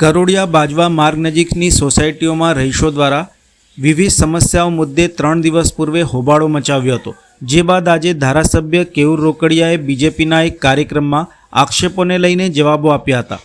કરોડિયા બાજવા માર્ગ નજીકની સોસાયટીઓમાં રહીશો દ્વારા વિવિધ સમસ્યાઓ મુદ્દે ત્રણ દિવસ પૂર્વે હોબાળો મચાવ્યો હતો. જે બાદ આજે ધારાસભ્ય કેયુર રોકડિયાએ બીજેપીના એક કાર્યક્રમમાં આક્ષેપોને લઈને જવાબો આપ્યા હતા.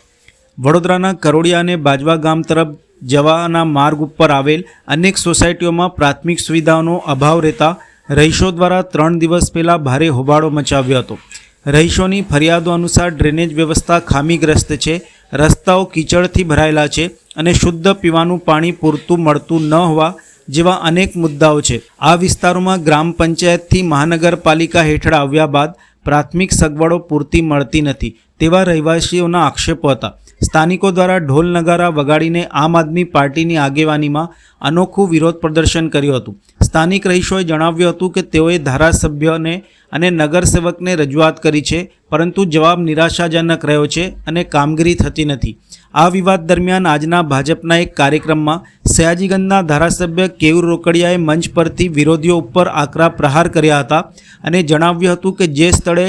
વડોદરાના કરોડિયા અને બાજવા ગામ તરફ જવાના માર્ગ ઉપર આવેલ અનેક સોસાયટીઓમાં પ્રાથમિક સુવિધાઓનો અભાવ રહેતા રહીશો દ્વારા ત્રણ દિવસ પહેલાં ભારે હોબાળો મચાવ્યો હતો. રહીશોની ફરિયાદો અનુસાર ડ્રેનેજ વ્યવસ્થા ખામીગ્રસ્ત છે. રસ્તાઓ કીચડથી ભરાયેલા છે અને શુદ્ધ પીવાનું પાણી પૂરતું મળતું ન હોવા જેવા અનેક મુદ્દાઓ છે. આ વિસ્તારોમાં ગ્રામ પંચાયતથી મહાનગરપાલિકા હેઠળ આવ્યા બાદ પ્રાથમિક સગવડો પૂરતી મળતી નથી તેવા રહેવાસીઓના આક્ષેપો હતા. સ્થાનિકો દ્વારા ઢોલ નગારા વગાડીને આમ આદમી પાર્ટીની આગેવાનીમાં અનોખું વિરોધ પ્રદર્શન કર્યું હતું. સ્થાનિક રહીશોએ જણાવ્યું હતું કે તેઓએ ધારાસભ્યને અને નગરસેવકને રજૂઆત કરી છે, પરંતુ જવાબ નિરાશાજનક રહ્યો છે અને કામગીરી થતી નથી. આ વિવાદ દરમિયાન આજના ભાજપના એક કાર્યક્રમમાં સયાજીગંજના ધારાસભ્ય કેયુર રોકડિયાએ મંચ પરથી વિરોધીઓ ઉપર આકરા પ્રહાર કર્યા હતા અને જણાવ્યું હતું કે જે સ્થળે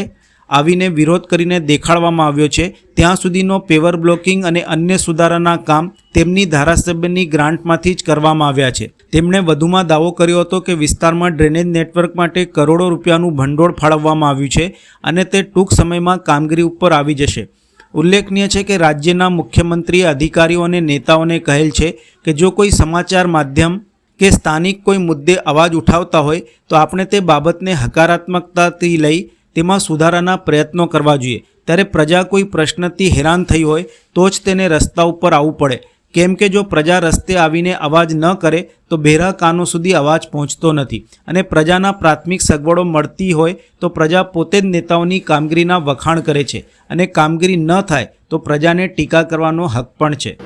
આવીને વિરોધ કરીને દેખાડવામાં આવ્યો છે. ત્યાં સુધીનો પેવર બ્લોકિંગ અને અન્ય સુધારાના કામ તેમની ધારાસભ્યની ગ્રાન્ટમાંથી જ કરવામાં આવ્યા છે. તેમણે વધુમાં દાવો કર્યો હતો કે વિસ્તારમાં ડ્રેનેજ નેટવર્ક માટે કરોડો રૂપિયાનું ભંડોળ ફાળવવામાં આવ્યું છે અને તે ટૂંક સમયમાં કામગીરી ઉપર આવી જશે. ઉલ્લેખનીય છે કે રાજ્યના મુખ્યમંત્રી, અધિકારીઓ અને નેતાઓને કહેલ છે કે જો કોઈ સમાચાર માધ્યમ કે સ્થાનિક કોઈ મુદ્દે અવાજ ઉઠાવતા હોય તો આપણે તે બાબતને હકારાત્મકતાથી લઈ તેમાં સુધારાના પ્રયત્નો કરવા જોઈએ. ત્યારે પ્રજા કોઈ પ્રશ્નથી હેરાન થઈ હોય, તો જ તેને રસ્તા ઉપર આવવું પડે. કેમ કે જો પ્રજા રસ્તે આવીને અવાજ ન કરે, તો બેરા કાનો સુધી અવાજ પહોંચતો નથી. અને પ્રજાના પ્રાથમિક સગવડો મળતી હોય, તો પ્રજા પોતે જ નેતાઓની કામગીરીના વખાણ કરે છે. અને કામગીરી ન થાય, તો પ્રજાને ટીકા કરવાનો હક પણ છે.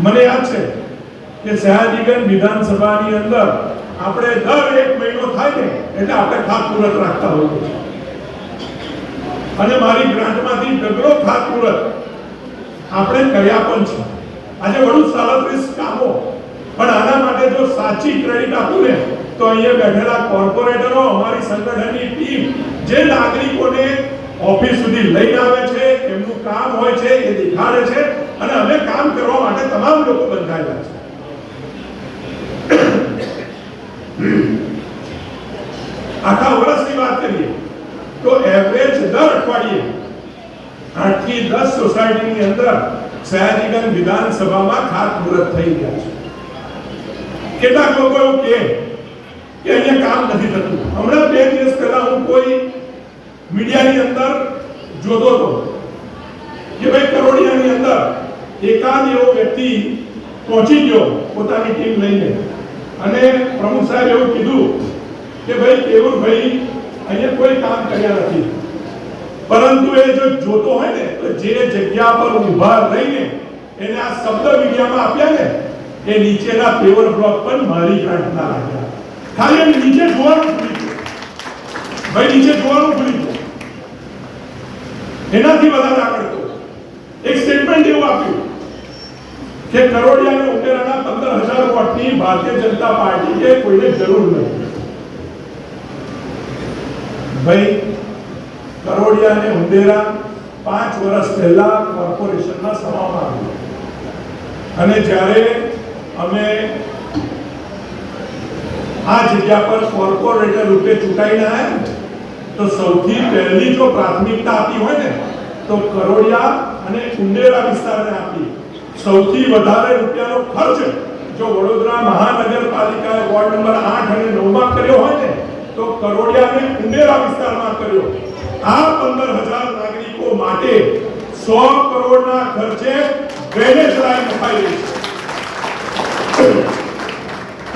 મને યાદ છે કે સયાજીગંજ વિધાનસભાની અંદર આપણે દર એક મહિનો થાય ને, એટલે આપણે ખાતમુહૂર્ત રાખતા હોઈએ છીએ. અને મારી ગ્રાન્ટમાંથી ડગલો ખાતમુહૂર્ત આપણે કર્યા પણ છે. આજે વડુ સાડત્રીસ કામો પણ આના માટે જો સાચી ક્રેડિટ આપું ને, તો અહીંયા બેઠેલા કોર્પોરેટરો અમારી સંગઠનની ટીમ જે નાગરિકોને ઓફિસ સુધી લઈને આવે છે, એમનું કામ હોય છે, એ દેખાડે છે, અને અમે કામ કરવા માટે તમામ લોકો બંધાયેલા છે. આખા વર્ષની વાત કરીએ, તો એવરેજ થી દસ સોસાયટીની અંદર સયાજીગંજ વિધાનસભામાં ખાતમુહૂર્ત થઈ ગયા છે. કેટલાક લોકો એવું કહે કે અહીંયા કામ નથી થતું. હમણાં બે દિવસ પહેલા હું કોઈ મીડિયાની અંદર જોતો હતો કે ભાઈ કરોડિયાની અંદર એકાદ એવો વ્યક્તિ પહોંચી ગયો પોતાની ટીમ લઈને. અને પ્રમુખ સાહેબ એવું કીધું કે ભાઈ કેવું ભાઈ અહીંયા કોઈ કામ કર્યા નથી. પરંતુ એ જો જોતો હોય ને, તો જે જગ્યા પર ઊભા રહીને એને આ શબ્દ મીડિયામાં આપ્યા ને, એ નીચેના પેવર બ્લોક પર મારી કાઢતા લાગ્યા. ખાલી એમ નીચે જોવાનું ભૂલી ભાઈ, નીચે જોવાનું ભૂલી એનાથી વધારે આગળ એક સ્ટેટમેન્ટ એવું આપ્યું કે કરોડિયા અને ઉકેરાના પંદર હજાર વોટની ભારતીય જનતા પાર્ટી એ કોઈને જરૂર નથી. ભાઈ કરોડિયા અને ઉંદેરા પાંચ વર્ષ પહેલા કોર્પોરેશનમાં સમાવવામાં આવ્યું. અને જ્યારે અમે આ જગ્યા પર કોર્પોરેટર રૂપે ચૂંટાઈને આવ્યા, તો સૌથી પહેલી જો પ્રાથમિકતા આપી હોય ને, તો કરોડિયા અને ઉંદેરા વિસ્તારને આપી. સૌથી વધારે રૂપિયાનો ખર્ચ જો વડોદરા મહાનગરપાલિકાએ વોર્ડ નંબર આઠ અને નવમાં કર્યો હોય ને અને ઉંદેરા વિસ્તારમાં કર્યો. આ પંદર હજાર નાગરિકો માટે સો કરોડના ખર્ચે ડ્રેનેજ લાઈન નખાઈ રહી છે.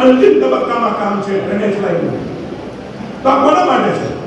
અંતિમ તબક્કામાં કામ છે ડ્રેનેજ લાઈન તો આ કોના માટે છે?